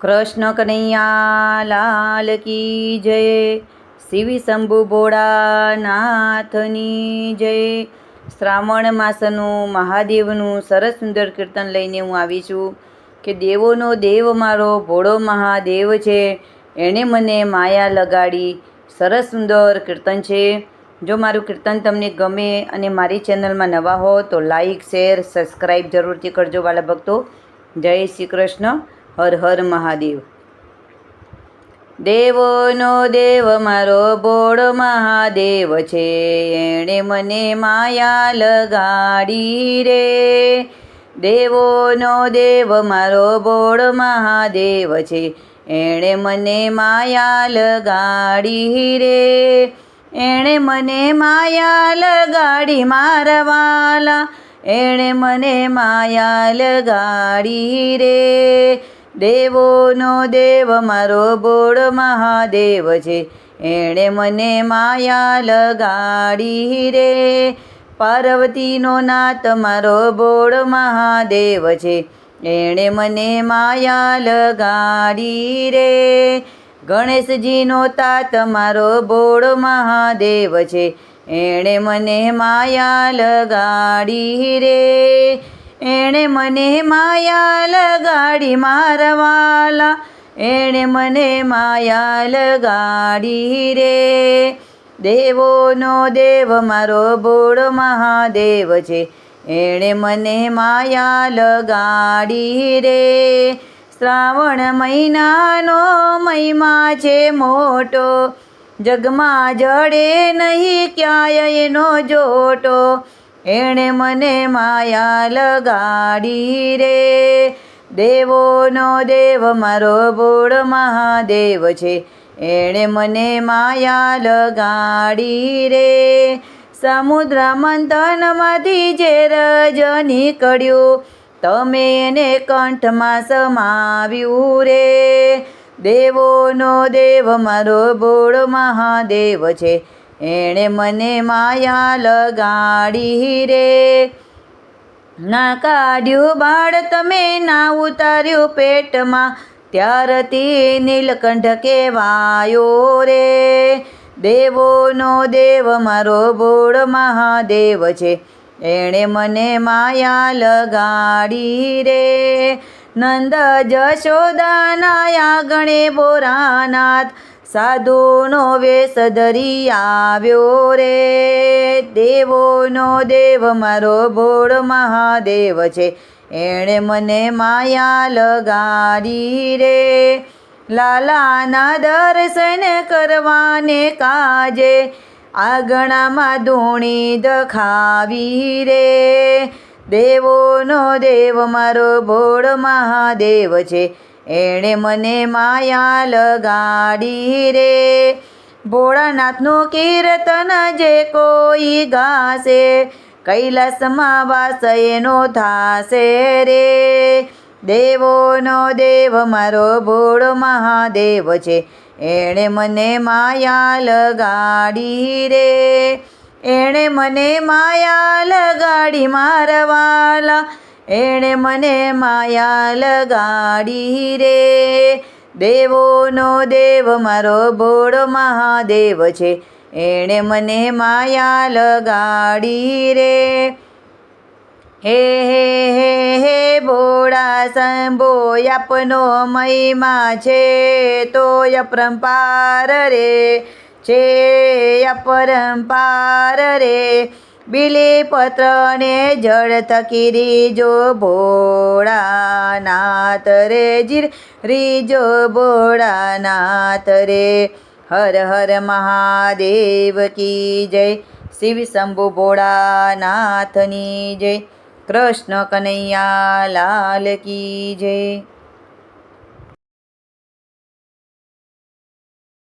કૃષ્ણ કનૈયા લાલ કી જય. શિવી શંભુ ભોળાનાથની જય. શ્રાવણ માસનું મહાદેવનું સરસ સુંદર કીર્તન લઈને હું આવી છું કે દેવોનો દેવ મારો ભોળો મહાદેવ છે. એણે મને માયા લગાડી. સરસ સુંદર કીર્તન છે. જો મારું કીર્તન તમને ગમે અને મારી ચેનલમાં નવા હો તો લાઈક, શેર સબસ્ક્રાઈબ જરૂરથી કરજો વાલા ભક્તો. જય શ્રી કૃષ્ણ. હર હર મહાદેવ. દેવોનો દેવ મારો બોળ મહાદેવ છે, એણે મને માયા લગાડી રે. દેવોનો દેવ મારો બોળ મહાદેવ છે, એણે મને માયા લગાડી રે. એણે મને માયા લગાડી મારવાલા એણે મને માયા લગાડી રે. દેવોનો દેવ, મારો બોળ મહાદેવ છે. એણે મને માયા લગાડી રે. પાર્વતીનો નાથ, મારો બોળ મહાદેવ છે. એણે મને માયા લગાડી રે. ગણેશજીનો તાત, મારો બોળ મહાદેવ છે. એણે મને માયા લગાડી રે. એણે મને માયા લગાડી મારવાલા. એણે મને માયા લગાડી રે. દેવોનો દેવ, મારો બોળો મહાદેવ છે. એણે મને માયા લગાડી રે. શ્રાવણ મહિનાનો મહિમા છે મોટો. જગમાં જડે નહીં ક્યાંય એનો જોટો. એણે મને માયા લગાડી રે. દેવોનો દેવ, મારો બોળ મહાદેવ છે. એણે મને માયા લગાડી રે. સમુદ્ર મંથનમાંથી જે રજ નીકળ્યું, તમે એને કંઠમાં સમાવ્યું રે. દેવોનો દેવ, મારો બોળ મહાદેવ છે. એણે મને માયા લગાડી રે. ના કાઢ્યું બાળ, તમે ના ઉતાર્યું પેટમાં. ત્યારથી નીલકંઠ કહેવાયો રે. દેવોનો દેવ, મારો બોળ મહાદેવ છે. એણે મને માયા લગાડી રે. નંદ જશોદાના ગણે બોરાનાથ. સાધુનો વેશ ધરી આવ્યો રે. દેવોનો દેવ, મારો ભોળ મહાદેવ છે. એણે મને માયા લગાડી રે. લાલાના દર્શન કરવાને કાજે આગણામાં ધૂણી દખાવી રે. દેવોનો દેવ, મારો ભોળ મહાદેવ છે. એણે મને માયા લગાડી રે. ભોળાનાથનું કીર્તન જે કોઈ ગાશે, કૈલાસમાં વાસ એનો થાશે રે. દેવોનો દેવ, મારો ભોળ મહાદેવ છે. એણે મને માયા લગાડી રે. એણે મને માયા લગાડી મારવાલા એણે મને માયા લગાડી રે. દેવોનો દેવ, મારો ભોળ મહાદેવ છે. એણે મને માયા લગાડી રે. હે હે હે હે, ભોળા સંભો આપનો મહિમા છે તો અપરંપાર રે, છે અપરંપાર રે. બીલી પત્રને જળ થકી રીજો ભોળાનાથ રે, જીર રીજો ભોળાનાથ રે. હર હર મહાદેવ કી જય. શિવ શંભુ ભોળાનાથની જય. કૃષ્ણ કનૈયા લાલ કી જય.